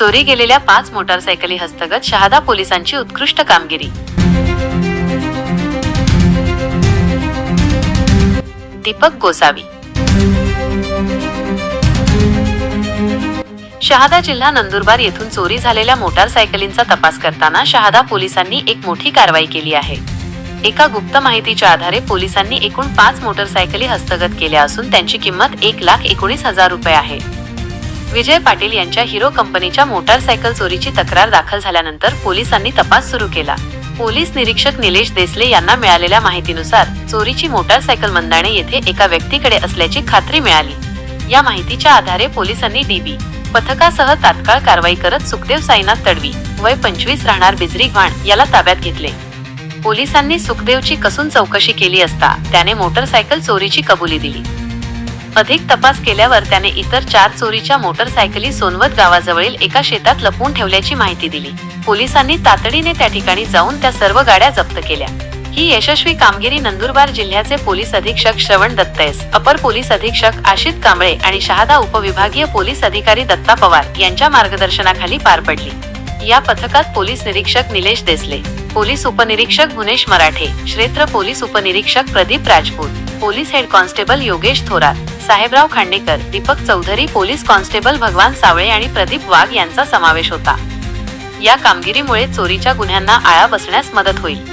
चोरी गेलेल्या पाच मोटारसायकली हस्तगत शहादा पोलिसांची उत्कृष्ट कामगिरी. दीपक गोसावी. शहादा जिल्हा नंदुरबार येथून चोरी झालेल्या मोटारसायकलींचा तपास करताना शहादा पोलिसांनी एक मोठी कारवाई केली आहे. एका गुप्त माहितीच्या आधारे पोलिसांनी एकूण पाच मोटारसायकली हस्तगत केल्या असून त्यांची किंमत एक लाख एकोणीस हजार रुपये आहे. विजय पाटील यांच्या हिरो कंपनीच्या मोटारसायकल चोरीची तक्रार दाखल झाल्यानंतर पोलिसांनी तपास सुरू केला. पोलीस निरीक्षक निलेश देसले यांना मिळालेल्या माहितीनुसार चोरीची मोटारसायकल मंदाणे येथे एका व्यक्तीकडे असल्याची खात्री मिळाली. या माहितीच्या आधारे पोलिसांनी डीबी पथकासह तात्काळ कारवाई करत सुखदेव साईनाथ तडवी वय पंचवीस राहणार बिजरी घाण याला ताब्यात घेतले. पोलिसांनी सुखदेवची कसून चौकशी केली असता त्याने मोटरसायकल चोरीची कबुली दिली. अधिक तपास केल्यावर त्याने इतर चार चोरीच्या मोटरसायकली सोनवत गावाजवळील एका शेतात लपवून ठेवल्याची माहिती दिली. पोलिसांनी तातडीने त्या ठिकाणी जाऊन त्या सर्व गाड्या जप्त केल्या. ही यशस्वी कामगिरी नंदुरबार जिल्ह्याचे पोलीस अधीक्षक श्रवण दत्तयस अपर पोलीस अधीक्षक आशित कांबळे आणि शहादा उपविभागीय पोलीस अधिकारी दत्ता पवार यांच्या मार्गदर्शनाखाली पार पडली. या पथकात पोलीस निरीक्षक निलेश देसले पोलीस उपनिरीक्षक गुनेश मराठे क्षेत्र पोलीस उपनिरीक्षक Pradeep Rajput police head constable Yogesh Thorat Sahebrao Khandekar Deepak Chaudhari police constable Bhagwan Savale आणि प्रदीप वाघ यांचा समावेश होता. या कामगिरीमुळे चोरीच्या गुन्ह्यांना आळा बसण्यास मदत होईल.